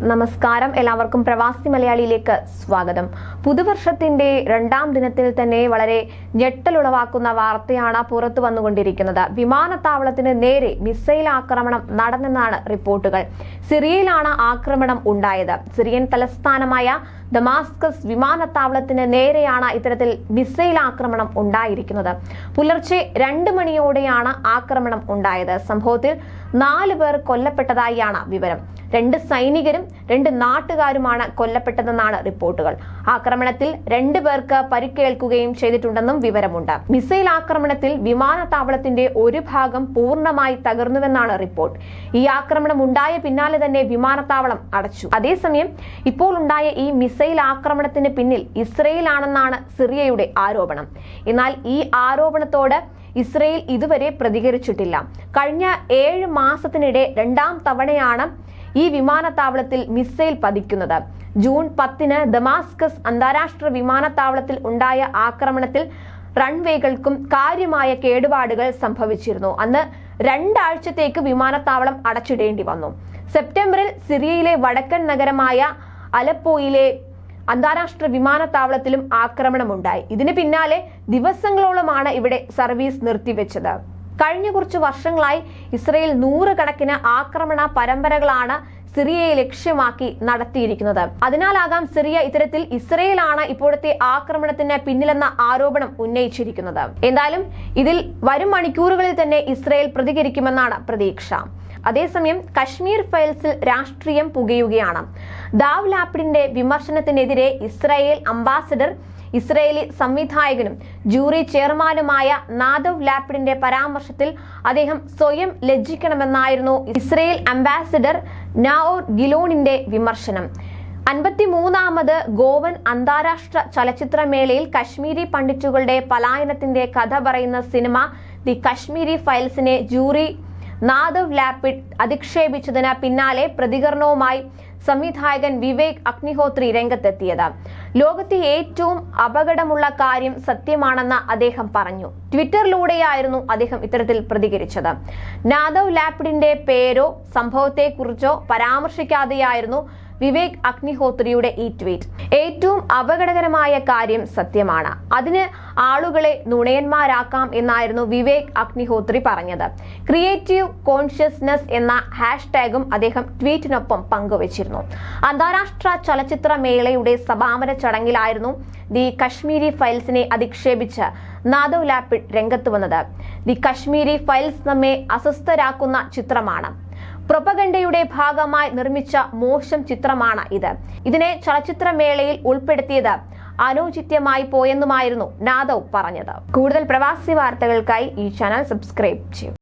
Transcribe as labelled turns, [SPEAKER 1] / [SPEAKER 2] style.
[SPEAKER 1] നമസ്കാരം. എല്ലാവർക്കും പ്രവാസി മലയാളിയിലേക്ക് സ്വാഗതം. പുതുവർഷത്തിന്റെ രണ്ടാം ദിനത്തിൽ തന്നെ വളരെ ഞെട്ടലുളവാക്കുന്ന വാർത്തയാണ് പുറത്തു വന്നുകൊണ്ടിരിക്കുന്നത്. വിമാനത്താവളത്തിന് നേരെ മിസൈൽ ആക്രമണം നടന്നെന്നാണ് റിപ്പോർട്ടുകൾ. സിറിയയിലാണ് ആക്രമണം ഉണ്ടായത്. സിറിയൻ തലസ്ഥാനമായ ദമാസ്കസ് വിമാനത്താവളത്തിന് നേരെയാണ് ഇത്തരത്തിൽ മിസൈൽ ആക്രമണം ഉണ്ടായിരിക്കുന്നത്. പുലർച്ചെ രണ്ട് മണിയോടെയാണ് ആക്രമണം ഉണ്ടായത്. സംഭവത്തിൽ നാല് പേർ കൊല്ലപ്പെട്ടതായാണ് വിവരം. രണ്ട് സൈനികരും രണ്ട് നാട്ടുകാരുമാണ് കൊല്ലപ്പെട്ടതെന്നാണ് റിപ്പോർട്ടുകൾ. ആക്രമണത്തിൽ രണ്ടു പേർക്ക് പരിക്കേൽക്കുകയും ചെയ്തിട്ടുണ്ടെന്നും വിവരമുണ്ട്. മിസൈൽ ആക്രമണത്തിൽ വിമാനത്താവളത്തിന്റെ ഒരു ഭാഗം പൂർണമായി തകർന്നുവെന്നാണ് റിപ്പോർട്ട്. ഈ ആക്രമണം ഉണ്ടായ പിന്നാലെ തന്നെ വിമാനത്താവളം അടച്ചു. അതേസമയം ഇപ്പോൾ ഉണ്ടായ ഈ മിസൈൽ ആക്രമണത്തിന് പിന്നിൽ ഇസ്രയേലാണെന്നാണ് സിറിയയുടെ ആരോപണം. എന്നാൽ ഈ ആരോപണത്തോട് ഇസ്രയേൽ ഇതുവരെ പ്രതികരിച്ചിട്ടില്ല. കഴിഞ്ഞ ഏഴ് മാസത്തിനിടെ രണ്ടാം തവണയാണ് ഈ വിമാനത്താവളത്തിൽ മിസൈൽ പതിക്കുന്നത്. ജൂൺ പത്തിന് ദമാസ്കസ് അന്താരാഷ്ട്ര വിമാനത്താവളത്തിൽ ഉണ്ടായ ആക്രമണത്തിൽ റൺവേകൾക്കും കാര്യമായ കേടുപാടുകൾ സംഭവിച്ചിരുന്നു. അന്ന് രണ്ടാഴ്ചത്തേക്ക് വിമാനത്താവളം അടച്ചിടേണ്ടി വന്നു. സെപ്റ്റംബറിൽ സിറിയയിലെ വടക്കൻ നഗരമായ അലപ്പോയിലെ അന്താരാഷ്ട്ര വിമാനത്താവളത്തിലും ആക്രമണമുണ്ടായി. ഇതിന് പിന്നാലെ ദിവസങ്ങളോളമാണ് ഇവിടെ സർവീസ് നിർത്തിവെച്ചത്. കഴിഞ്ഞ കുറച്ച് വർഷങ്ങളായി ഇസ്രയേൽ നൂറുകണക്കിന് ആക്രമണ പരമ്പരകളാണ് സിറിയയെ ലക്ഷ്യമാക്കി നടത്തിയിരിക്കുന്നത്. അതിനാലാകാം സിറിയ ഇത്തരത്തിൽ ഇസ്രയേലാണ് ഇപ്പോഴത്തെ ആക്രമണത്തിന് പിന്നിലെന്ന ആരോപണം ഉന്നയിച്ചിരിക്കുന്നത്. എന്തായാലും ഇതിൽ വരും മണിക്കൂറുകളിൽ തന്നെ ഇസ്രയേൽ പ്രതികരിക്കുമെന്നാണ് പ്രതീക്ഷ. അതേസമയം കശ്മീർ ഫയൽസിൽ രാഷ്ട്രീയം പുകയുകയാണ്. ദാവ് ലാപ്പിഡിന്റെ വിമർശനത്തിനെതിരെ ഇസ്രായേൽ അംബാസഡർ ഇസ്രയേലി സംവിധായകനും ജൂറി ചെയർമാനുമായ നാദവ് ലാപ്പിഡിന്റെ പരാമർശത്തിൽ അദ്ദേഹം സ്വയം ലജ്ജിക്കണമെന്നായിരുന്നു ഇസ്രയേൽ അംബാസിഡർ നാവോർ ഗിലോണിന്റെ വിമർശനം. അൻപത്തിമൂന്നാമത് ഗോവൻ അന്താരാഷ്ട്ര ചലച്ചിത്രമേളയിൽ കശ്മീരി പണ്ഡിറ്റുകളുടെ പലായനത്തിന്റെ കഥ പറയുന്ന സിനിമ ദി കശ്മീരി ഫയൽസിനെ ജൂറി നാദവ് ലാപ്പിഡ് അധിക്ഷേപിച്ചതിന് പിന്നാലെ പ്രതികരണവുമായി സംവിധായകൻ വിവേക് അഗ്നിഹോത്രി രംഗത്തെത്തിയത്. ലോകത്തെ ഏറ്റവും അപകടമുള്ള കാര്യം സത്യമാണെന്ന് അദ്ദേഹം പറഞ്ഞു. ട്വിറ്ററിലൂടെയായിരുന്നു അദ്ദേഹം ഇത്തരത്തിൽ പ്രതികരിച്ചത്. നാദവ് ലാപ്പിഡിന്റെ പേരോ സംഭവത്തെക്കുറിച്ചോ പരാമർശിക്കാതെയായിരുന്നു വിവേക് അഗ്നിഹോത്രിയുടെ ഈ ട്വീറ്റ് ഏറ്റവും അപകടകരമായ കാര്യം സത്യമാണ്. അതിന് ആളുകളെ നുണയന്മാരാക്കാം എന്നായിരുന്നു വിവേക് അഗ്നിഹോത്രി പറഞ്ഞത്. ക്രിയേറ്റീവ് കോൺഷ്യസ്നസ് എന്ന ഹാഷ്ടാഗും അദ്ദേഹം ട്വീറ്റിനൊപ്പം പങ്കുവച്ചിരുന്നു. അന്താരാഷ്ട്ര ചലച്ചിത്ര മേളയുടെ സമാപന ചടങ്ങിലായിരുന്നു ദി കശ്മീരി ഫയൽസിനെ അധിക്ഷേപിച്ച് നാദവ് ലാപ്പിഡ് രംഗത്ത് വന്നത്. ദി കശ്മീരി ഫയൽസ് നമ്മെ അസ്വസ്ഥരാക്കുന്ന ചിത്രമാണ്. പ്രൊപ്പഗണ്ടയുടെ ഭാഗമായി നിർമ്മിച്ച മോശം ചിത്രമാണ് ഇത്. ഇതിനെ ചലച്ചിത്രമേളയിൽ ഉൾപ്പെടുത്തിയത് അനൗചിത്യമായി പോയെന്നുമായിരുന്നു നാദവ് പറഞ്ഞത്. കൂടുതൽ പ്രവാസി വാർത്തകൾക്കായി ഈ ചാനൽ സബ്സ്ക്രൈബ് ചെയ്യും.